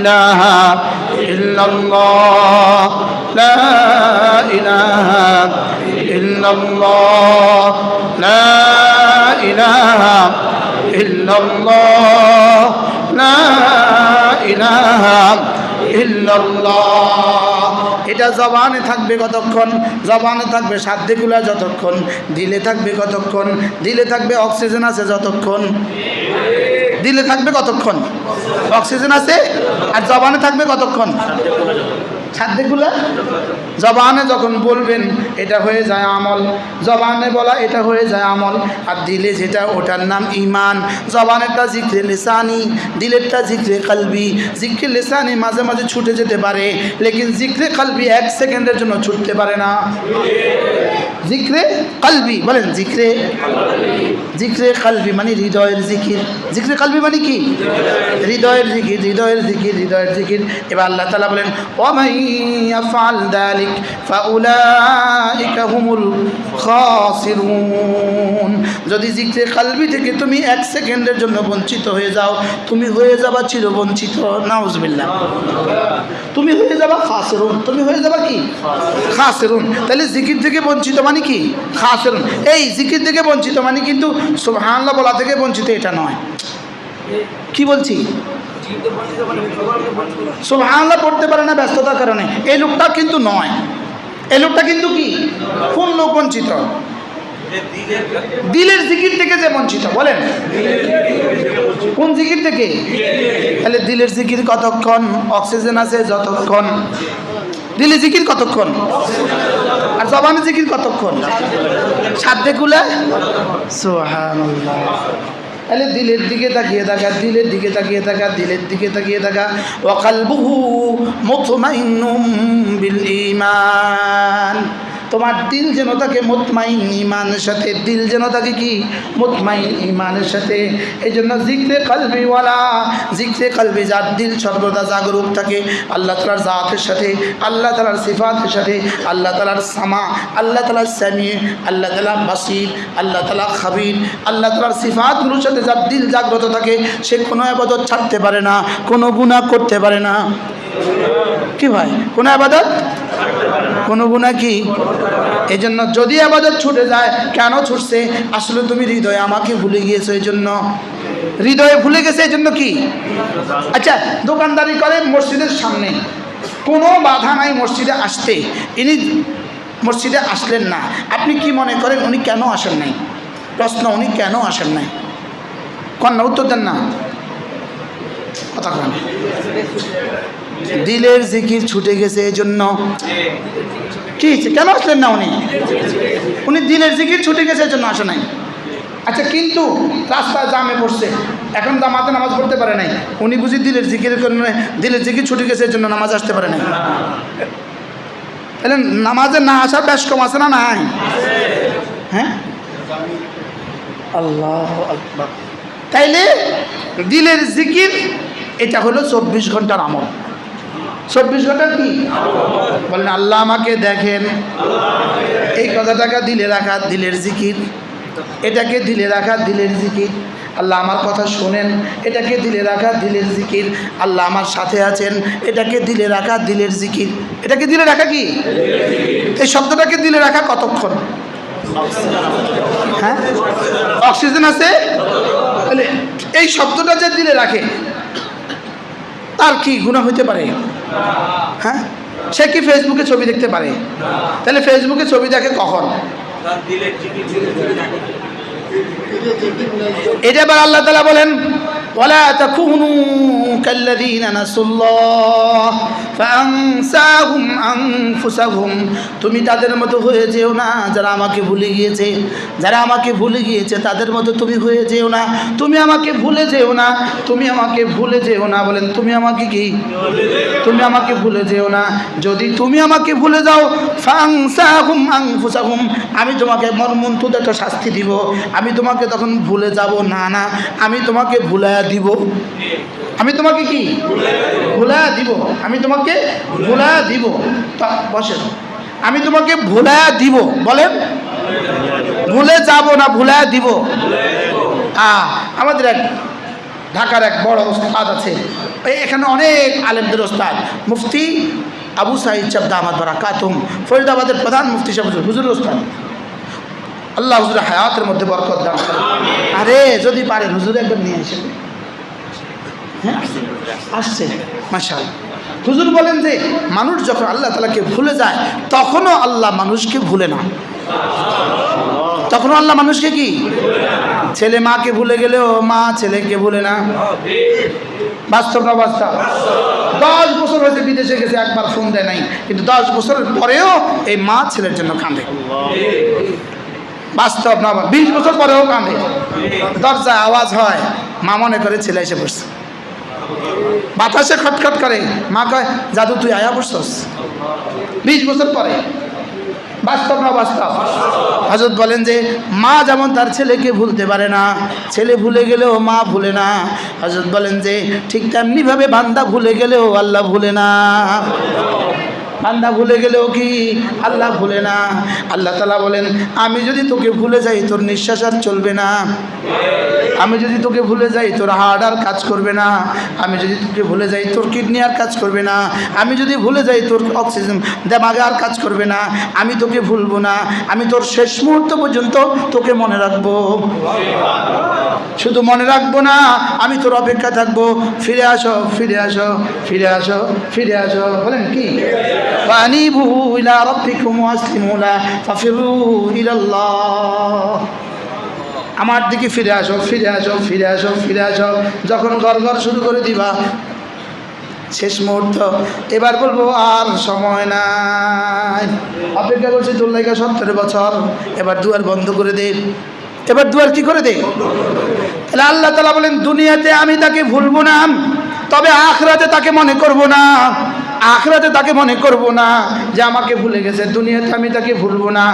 إله إلا الله لا إله إلا الله لا إله إلا الله لا إله إلا الله এটা জবানে থাকবে কতক্ষণ জবানে থাকবে সাধ্যগুলা যতক্ষণ দিলে থাকবে কতক্ষণ দিলে থাকবে অক্সিজেন আছে যতক্ষণ দিলে থাকবে কতক্ষণ? অক্সিজেন আছে আর জবানে থাকবে কতক্ষণ? সাধ্যগুলা জবানে যখন বলবেন, এটা হয়ে যায় আমল। জবানে বলা, এটা হয়ে যায় আমল। আর দিলে যেটা, ওটার নাম ইমান জবানেরটা জিক্রে লেসানি, দিলেরটা জিক্রে কালবি। জিক্রে লেসানি মাঝে মাঝে ছুটে যেতে পারে, লেকিন জিক্রে কালবি এক সেকেন্ডের জন্য ছুটতে পারে না। জিক্রে কালবি, বলেন, জিক্রে জিক্রে কালবি মানে হৃদয়ের জিকির। জিক্রে কালবি মানে কি? হৃদয়ের জিকির হৃদয়ের জিকির হৃদয়ের জিকির। এবার আল্লাহ তালা বলেন ওমাই ইয়াফআল দালিক ফাউলাইকা হুমুল খাসিরুন। যদি জিক্রে কালবি থেকে তুমি এক সেকেন্ডের জন্য বঞ্চিত হয়ে যাও, তুমি হয়ে যাবা চির বঞ্চিত নাউজবিল্লাহ। তুমি হয়ে যাবা খাসেরুন। তুমি হয়ে যাবা কি? খাসেরুন। তাহলে জিকির থেকে বঞ্চিত মানে কি? খাসেরুন। এই জিকির থেকে বঞ্চিত মানে কিন্তু সুবহানাল্লাহ বলা থেকে বঞ্চিত এটা নয়। কি বলছি? সুবহানাল্লাহ, পড়তে পারে না ব্যস্ততার কারণে। এই লোকটা কিন্তু নয়। এই লোকটা কিন্তু কি? কোন লোক বঞ্চিত দিলের জিকির থেকে যে বঞ্চিত, বলেন। কোন জিকির থেকে? তাহলে দিলের জিকির কতক্ষণ? অক্সিজেন আছে যতক্ষণ? দিলে জিকির কতক্ষণ? আর জবানে জিকির কতক্ষণ? সাধ্যে কুলে সুবহানাল্লাহ। তাহলে দিলের দিকে তাকিয়ে থাকা, দিলের দিকে তাকিয়ে থাকা, দিলের দিকে তাকিয়ে থাকা। ওয়াকালবুহু মুতমাইন্নুম বিল ঈমান। তোমার দিল যেন থাকে মুতমাইন ইমানের সাথে, দিল যেন থাকে কি? মুতমাইন ইমানের সাথে। এই জন্য জিক্রে কালবিওয়ালা জিক্রে কালবি যার দিল সর্বদা জাগরুক থাকে। আল্লাহ তালার জাতের সাথে, আল্লাহ তালার সিফাতের সাথে, আল্লাহ তালার সামা, আল্লাহ তালার স্যামি আল্লাহ তালা বাসির, আল্লাহ তালা খাবির, আল্লাহ তালার সিফাতগুলোর সাথে যার দিল জাগ্রত থাকে, সে কোনো আবাদত ছাড়তে পারে না, কোনো গুণা করতে পারে না। কি ভাই? কোনো আবাদত? কোনো গুণা কি? এই জন্য যদি আবাদত ছুটে যায়, কেন ছুটছে? আসলে তুমি হৃদয়ে আমাকে ভুলে গিয়েছো এই জন্য হৃদয়ে ভুলে গেছে এই জন্য কি? আচ্ছা দোকানদারি করে মসজিদের সামনে। কোনো বাধা নাই মসজিদে আসতে। ইনি মসজিদে আসলেন না। আপনি কি মনে করেন উনি কেন আসেন নাই? প্রশ্ন, উনি কেন আসেন নাই? কন্যা, উত্তর দেন না। কথা দিলের জিকির ছুটে গেছে এই জন্য। কি? কেন আসলেন না উনি? উনি দিলের জিকির ছুটে গেছে এই জন্য আসে নাই। আচ্ছা কিন্তু রাস্তায় জামে পড়ছে। এখন তো জামাতে নামাজ পড়তে পারে নাই। উনি বুঝি দিলের জিকির দিলের জিকির ছুটে গেছে এই জন্য নামাজ আসতে পারে নাই। তাহলে নামাজে না আসার বেশ কম আছে না নাই? হ্যাঁ? আল্লাহ তাইলে দিলের জিকির এটা হলো চব্বিশ ঘণ্টার আমল। চব্বিশ ঘণ্টা কি? বলেন আল্লাহ আমাকে দেখেন। এই কথাটাকে দিলে রাখা, দিলের জিকির। এটাকে দিলে রাখা, দিলের জিকির। আল্লাহ আমার কথা শোনেন। এটাকে দিলে রাখা, দিলের জিকির। আল্লাহ আমার সাথে আছেন। এটাকে দিলে রাখা, দিলের জিকির। এটাকে দিলে রাখা কি? এই শব্দটাকে দিলে রাখা কতক্ষণ? হ্যাঁ? অক্সিজেন আছে? এই শব্দটা যে দিলে রাখে তার কি গুণা হইতে পারে? হ্যাঁ? সে কি ফেসবুকে ছবি দেখতে পারে? তাহলে ফেসবুকে ছবি দেখে কখন? এটা এবার আল্লাহ তালা বলেন ولا تكونوا كالذين نسوا الله فأنساهم أنفسهم তুমি তাদের মতো হয়ে যেও না যারা আমাকে ভুলে গিয়েছে যারা আমাকে ভুলে গিয়েছে তাদের মতো তুমি হয়ে যেও না তুমি আমাকে ভুলে যেও না তুমি আমাকে ভুলে যেও না বলেন তুমি আমাকে কি তুমি আমাকে ভুলে যেও না যদি তুমি আমাকে ভুলে যাও ফাংসাহুম আংফুসাহুম আমি তোমাকে মর্মন্তুদ একটা শাস্তি দিব আমি তোমাকে তখন ভুলে যাব না না আমি তোমাকে ভুলাইয়া দিব। আমি তোমাকে কি? ভুলাইয়া দিব। আমি তোমাকে ভুলাইয়া দিব। বসেন। আমি তোমাকে ভুলাইয়া দিব। বলেন। ভুলে যাব না ভুলাইয়া দিব। আ আমাদের এক ঢাকার এক বড় ওস্তাদ আছে। এখানে অনেক আলেমদের ওস্তাদ মুফতি আবু সাইদ চাবদা আহমদ বারাকাতুম ফরিদাবাদের প্রধান মুফতি সাহেব হুজুর, হুজুর ওস্তাদ আল্লাহ হুজুরের হায়াতের মধ্যে বরকত দান আরে যদি পারেন হুজুর একবার নিয়ে আসেন। হ্যাঁ? আসছে। মাশাল হুজুর বলেন যে, মানুষ যখন আল্লাহ তালাকে ভুলে যায়, তখনও আল্লাহ মানুষকে ভুলে না। তখনও আল্লাহ মানুষকে কি? ছেলে মাকে ভুলে গেলেও মা ছেলেকে ভুলে না। বাস্তব বাস্তব? দশ বছর হয়েছে, বিদেশে গেছে, একবার ফোন দেয় নাই। কিন্তু দশ বছরের পরেও এই মা ছেলের জন্য কাঁদে। বাস্তব না বিশ বছর পরেও কাঁদে। দরজা আওয়াজ হয়, মা মনে করে ছেলে এসে পড়ছে। বাতাসে খটখট করে। মা কয়, জাদু, তুই আয়া বসছস? বিশ বছর পরে। বাস্তব না বাস্তব হজরত বলেন যে, মা যেমন তার ছেলেকে ভুলতে পারে না, ছেলে ভুলে গেলেও মা ভুলে না। হজরত বলেন যে, ঠিক তেমনিভাবে বান্দা ভুলে গেলেও আল্লাহ ভুলে না। বান্দা ভুলে গেলেও কি? আল্লাহ ভুলে না। আল্লাহ তালা বলেন, আমি যদি তোকে ভুলে যাই, তোর নিঃশ্বাস আর চলবে না। আমি যদি তোকে ভুলে যাই, তোর হার্ট আর কাজ করবে না। আমি যদি তোকে ভুলে যাই, তোর কিডনি আর কাজ করবে না। আমি যদি ভুলে যাই, তোর অক্সিজেন দেমাগে আর কাজ করবে না। আমি তোকে ভুলবো না। আমি তোর শেষ মুহূর্ত পর্যন্ত তোকে মনে রাখব। শুধু মনে রাখব না, আমি তোর অপেক্ষা থাকব। ফিরে আসো ফিরে আসো ফিরে আসো ফিরে আসো। বলেন কি? ফানিবু ইলা রাব্বিকুম ওয়াসলিমু লা ফাফিরু ইলাল্লাহ আমার দিকে ফিরে আসো ফিরে আসো ফিরে আসো ফিরে আসো। যখন ঘর ঘর শুরু করে দিবা, শেষ মুহূর্ত। এবার বলব, আর সময় নাই। অপেক্ষা করছি তোর লাইকা সত্তর বছর। এবার দুয়ার বন্ধ করে দে। এবার দুয়ার কি করে দে? তাহলে আল্লাহ তালা বলেন, দুনিয়াতে আমি তাকে ভুলবো না, তবে আখরাতে তাকে মনে করব না। আখরাতে তাকে মনে করব না যে আমাকে ভুলে গেছে দুনিয়াতে আমি তাকে ভুলবো না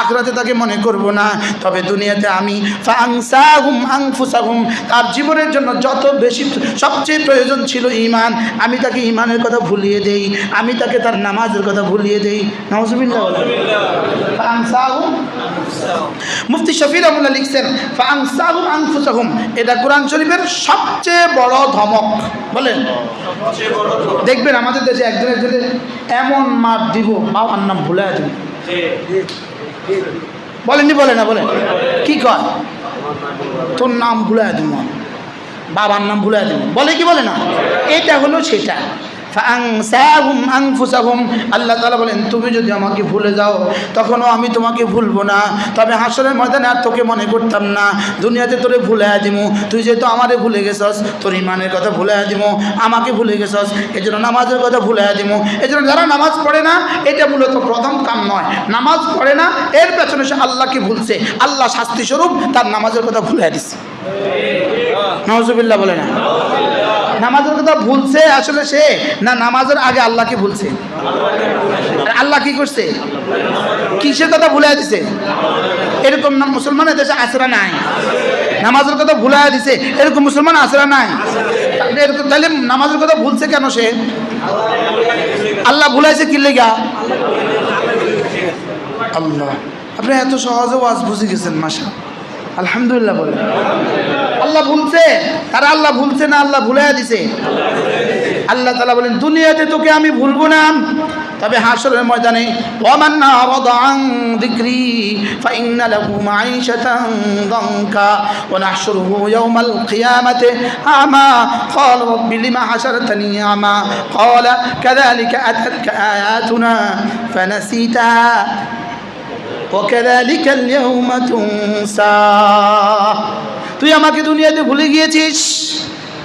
আখরাতে তাকে মনে করব না। তবে দুনিয়াতে আমি ফাংসাহুম আংফুসাহুম তার জীবনের জন্য যত বেশি সবচেয়ে প্রয়োজন ছিল ইমান আমি তাকে ইমানের কথা ভুলিয়ে দেই আমি তাকে তার নামাজের কথা ভুলিয়ে দেই। নজবিল্লা ফাংসাহুম মুফতি শফি রহমুল্লাহ লিখছেন ফাংসাহুম আংফুসাহুম এটা কোরআন শরীফের সবচেয়ে বড় ধমক। বলেন। দেখবেন আমাদের দেশে একজন একজনের এমন মার দিব বাবার নাম ভুলে দিব বলেননি বলে না বলেন কি কয়? তোর নাম ভুলে দিব বাবার নাম ভুলে দিব বলে কি বলে না? এটা হলো সেটা। আল্লাহ তাআলা বলেন, তুমি যদি আমাকে ভুলে যাও, তখনও আমি তোমাকে ভুলবো না। তবে হাসরের ময়দানে আর তোকে মনে করতাম না। দুনিয়াতে তোরে ভুলে দিমু। তুই যেহেতু আমারে ভুলে গেছস, তোর ইমানের কথা ভুলে দিমু। আমাকে ভুলে গেছস এই জন্য নামাজের কথা ভুলে দিমু। এই জন্য যারা নামাজ পড়ে না, এটা মূলত প্রথম কাম নয়। নামাজ পড়ে না, এর পেছনে সে আল্লাহকে ভুলছে। আল্লাহ শাস্তি স্বরূপ তার নামাজের কথা ভুলে দিচ্ছে নজুবিল্লাহ বলে না। নামাজের কথা ভুলছে আসলে সে? না, নামাজের আগে আল্লাহকে ভুলছে? আল্লাহ কি করছে? কিসের কথা ভুলাই দিছে? এরকম মুসলমানের দেশে আসরা নাই। নামাজের কথা ভুলাই দিছে, এরকম মুসলমান আসরা নাই। এরকম, তাহলে নামাজের কথা ভুলছে কেন সে? আল্লাহ ভুলাইছে কি লেগা? আল্লাহ, আপনি এত সহজে ওয়াজ বুঝে গেছেন মাসা আলহামদুলিল্লাহ বলে আল্লাহ ভুলছে তারা আল্লাহ ভুলছে না আল্লাহ ভুলাই দিছে আল্লাহ তালা বলেন দুনিয়াতে তোকে আমি ভুলবো না তবে হাসরের ময়দানে ওয়ামান আরাদা আন যিকরি ফাইন্না লাহু মাঈশাতান দানকা ওয়া নাহশুরুহু ইয়াওমাল কিয়ামাতি আমা قال رب لما حشرتني أعمى قال كذلك أتتك آياتنا فنسيتها وكذلك اليوم تنسى তুই আমাকে দুনিয়াতে ভুলে গিয়েছিস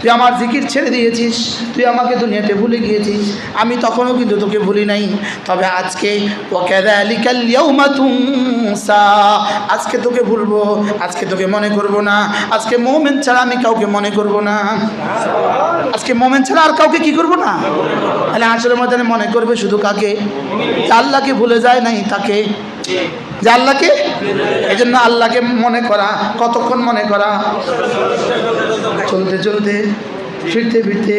তুই আমার জিকির ছেড়ে দিয়েছিস তুই আমাকে দুনিয়াতে ভুলে গিয়েছিস আমি তখনও কিন্তু তোকে ভুলি নাই তবে আজকে ওয়াকাযালিকাল ইয়াউমা তুনসা আজকে তোকে ভুলবো আজকে তোকে মনে করব না আজকে মোমেন ছাড়া আমি কাউকে মনে করব না আজকে মোমেন ছাড়া আর কাউকে কি করব না তাহলে আসলে ময়দানে মনে করবে শুধু কাকে যে আল্লাহকে ভুলে যায় নাই তাকে যে আল্লাহকে? এই জন্য আল্লাহকে মনে করা, কতক্ষণ মনে করা? চলতে চলতে, ফিরতে ফিরতে,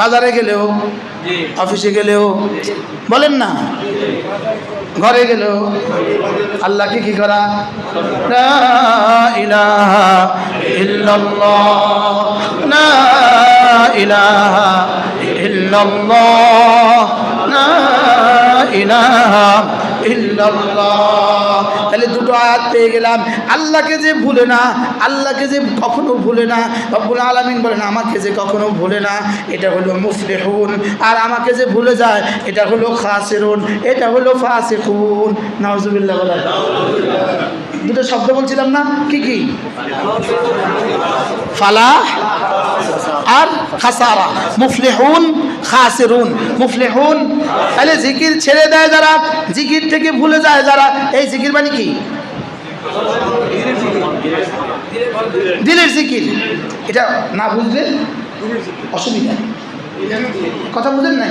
বাজারে গেলেও, অফিসে গেলেও, বলেন না, ঘরে গেলেও, আল্লাহকে কি করা? ইলাহা ইলাহা ইল্লাল্লাহ ইলাহা তাহলে দুটো আয়াত পেয়ে গেলাম। আল্লাহকে যে ভুলে না, আল্লাহকে যে কখনো ভুলে না, রব্বুল আলামিন বলেন, আমাকে যে কখনো ভুলে না, এটা হলো মুফলিহুন আর আমাকে যে ভুলে যায়, এটা হলো খাসিরুন, এটা হলো ফাসিকুন। নাউজুবিল্লাহ, বলেন। দুটো শব্দ বলছিলাম না, কি কি? ফালাহ। আর খাসারা। মুফলিহুন, খাসেরুন। মুফলিহুন, তাহলে জিকির ছেড়ে দেয় যারা, জিকির থেকে ভুলে যায় যারা। এই জিকির মানে কি? দিলের জিকির। এটা না বুঝলে অসুবিধা। কথা বুঝেন নাই?